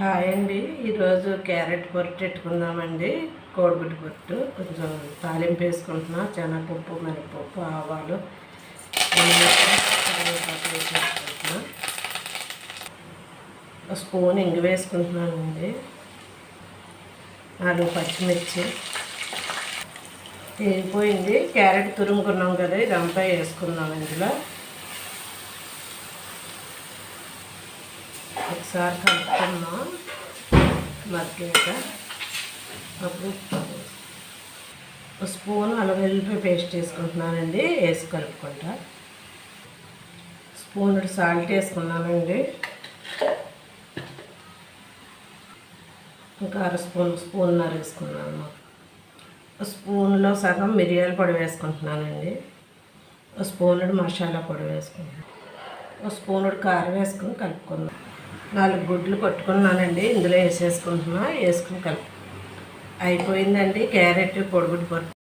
Hi అండి. ఈరోజు carrot పొట్టు పెట్టుకుందామండి. కోడిగుడ్డు పొట్టు. కొంచెం తాలింపు వేసుకుంటున్నా. శనగపప్పు మినపప్పు ఆవాలు వేసుకుంటున్నా. స్పూన్ ఇంగు వేసుకుంటున్నానండి. నాలుగు పచ్చిమిర్చి. వేగిపోయింది క్యారెట్ తురుముకున్నాం కదా ఇదంతా వేసుకుందాం ఇందులో. ఒకసారి కలుపుకున్నాం మగ్గాక. అప్పుడు ఒక స్పూన్ అల్లం పేస్ట్ వేసుకుంటున్నానండి వేసి కలుపుకుంటా. స్పూన్ సాల్ట్ వేసుకున్నానండి. ఇంకా అర స్పూన్ స్పూన్నర వేసుకున్నాను. స్పూన్లో సగం మిరియాల పొడి వేసుకుంటున్నానండి. ఒక స్పూనుడు మసాలా పొడి వేసుకుంటున్నాను ఒక స్పూనుడు కారం వేసుకుని కలుపుకుందాం. నాలుగు గుడ్లు కొట్టుకున్నానండి. ఇందులో వేసేసుకుంటున్నా. వేసుకుని కలుపు. అయిపోయిందండి. క్యారెట్ పొడిగుడ్డు